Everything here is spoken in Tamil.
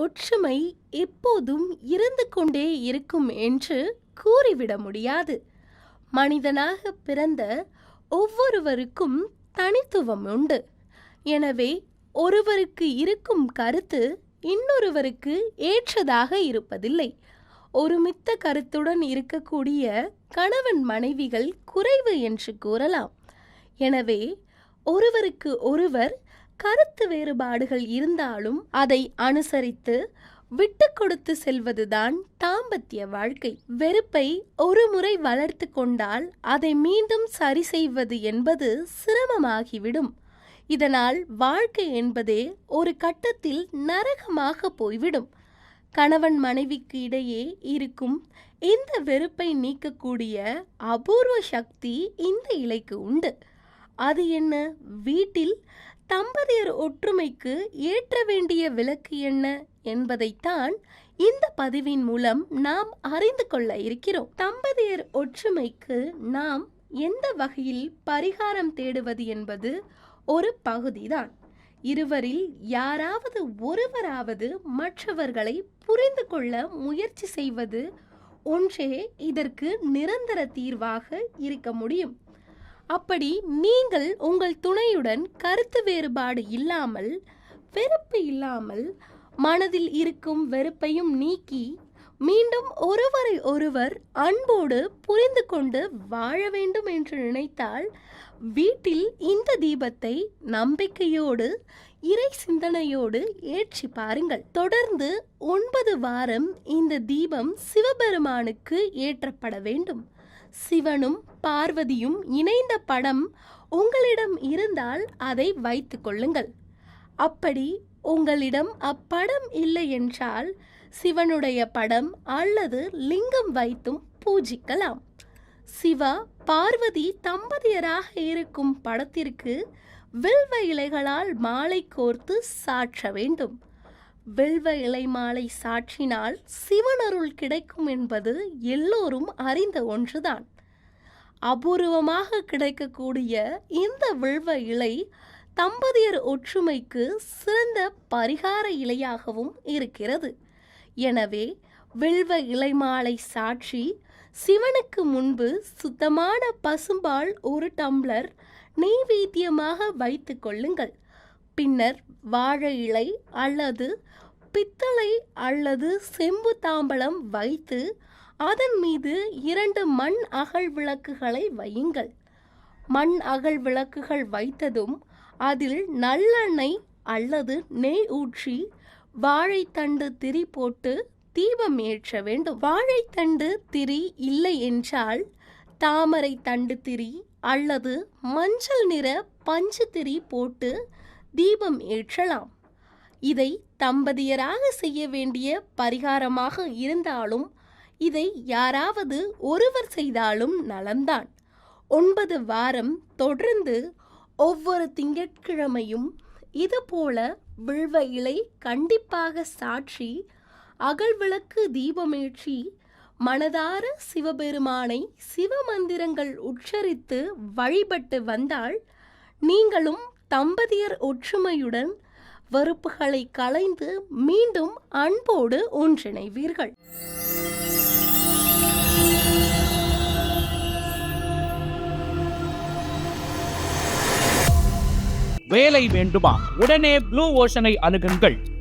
ஒற்றுமை எப்போதும் இருந்து கொண்டே இருக்கும் என்று கூறிவிட முடியாது. மனிதனாக பிறந்த ஒவ்வொருவருக்கும் தனித்துவம் உண்டு. எனவே ஒருவருக்கு இருக்கும் கருத்து இன்னொருவருக்கு ஏற்றதாக இருப்பதில்லை. ஒருமித்த கருத்துடன் இருக்கக்கூடிய கணவன் மனைவிகள் குறைவு என்று கூறலாம். எனவே ஒருவருக்கு ஒருவர் கருத்து வேறுபாடுகள் இருந்தாலும் அதை அனுசரித்து விட்டு கொடுத்து செல்வதுதான் தாம்பத்திய வாழ்க்கை. வெறுப்பை ஒரு முறை வளர்த்து கொண்டால் அதை மீண்டும் சரி செய்வது என்பது சிரமமாகிவிடும். இதனால் வாழ்க்கை என்பதே ஒரு கட்டத்தில் நரகமாக போய்விடும். கணவன் மனைவிக்கு இடையே இருக்கும் இந்த வெறுப்பை நீக்கக்கூடிய அபூர்வ சக்தி இந்த இலைக்கு உண்டு. அது என்ன? வீட்டில் தம்பதியர் ஒற்றுமைக்கு ஏற்ற வேண்டிய விளக்கு என்ன என்பதைத்தான் இந்த பதிவின் மூலம் நாம் அறிந்து கொள்ள இருக்கிறோம். தம்பதியர் ஒற்றுமைக்கு நாம் எந்த வகையில் பரிகாரம் தேடுவது என்பது ஒரு பகுதிதான். இருவரில் யாராவது ஒருவராவது மற்றவர்களை புரிந்து கொள்ள முயற்சி செய்வது ஒன்றே இதற்கு நிரந்தர தீர்வாக இருக்க முடியும். அப்படி நீங்கள் உங்கள் துணையுடன் கருத்து வேறுபாடு இல்லாமல் வெறுப்பு இல்லாமல் மனதில் இருக்கும் வெறுப்பையும் நீக்கி மீண்டும் ஒருவரை ஒருவர் அன்போடு புரிந்து கொண்டு வாழ வேண்டும் என்று நினைத்தால் வீட்டில் இந்த தீபத்தை நம்பிக்கையோடு இறை சிந்தனையோடு ஏற்றி பாருங்கள். தொடர்ந்து ஒன்பது வாரம் இந்த தீபம் சிவபெருமானுக்கு ஏற்றப்பட வேண்டும். சிவனும் பார்வதியும் இணைந்த படம் உங்களிடம் இருந்தால் அதை வைத்துக் கொள்ளுங்கள். அப்படி உங்களிடம் அப்படம் இல்லை என்றால் சிவனுடைய படம் அல்லது லிங்கம் வைத்தும் பூஜிக்கலாம். சிவா பார்வதி தம்பதியராக இருக்கும் படத்திற்கு வில்வ இலைகளால் மாலை கோர்த்து சாற்ற வேண்டும். வெல்வ இலை மாலை சாற்றினால் சிவனருள் கிடைக்கும் என்பது எல்லோரும் அறிந்த ஒன்றுதான். அபூர்வமாக கிடைக்கக்கூடிய இந்த வில்வ இலை தம்பதியர் ஒற்றுமைக்கு சிறந்த பரிகார இலையாகவும் இருக்கிறது. எனவே வில்வ இலைமாலை சாட்சி சிவனுக்கு முன்பு சுத்தமான பசும்பால் ஒரு டம்ளர் நெய்வேத்தியமாக வைத்து கொள்ளுங்கள். பின்னர் வாழை இலை அல்லது பித்தளை அல்லது செம்பு தாம்பலம் வைத்து அதன் மீது இரண்டு மண் அகல் விளக்குகளை வையுங்கள். மண் அகல் விளக்குகள் வைத்ததும் அதில் நல்லெண்ணெய் அல்லது நெய் ஊற்றி வாழைத்தண்டு திரி போட்டு தீபம் ஏற்ற வேண்டும். வாழைத்தண்டு திரி இல்லை என்றால் தாமரை தண்டு திரி அல்லது மஞ்சள் நிற பஞ்சு திரி போட்டு தீபம் ஏற்றலாம். இதை தம்பதியராக செய்ய வேண்டிய பரிகாரமாக இருந்தாலும் இதை யாராவது ஒருவர் செய்தாலும் நலந்தான் ஒன்பது வாரம் தொடர்ந்து ஒவ்வொரு திங்கட்கிழமையும் இதுபோல வில்வ இலை கண்டிப்பாக சாற்றி அகல்விளக்கு தீபமேற்றி மனதார சிவபெருமானை சிவமந்திரங்கள் உச்சரித்து வழிபட்டு வந்தால் நீங்களும் தம்பதியர் ஒற்றுமையுடன் வெறுப்புகளை களைந்து மீண்டும் அன்போடு ஒன்றிணைவீர்கள். வேலை வேண்டுமா? உடனே ப்ளூ ஓஷனை அணுகுங்கள்.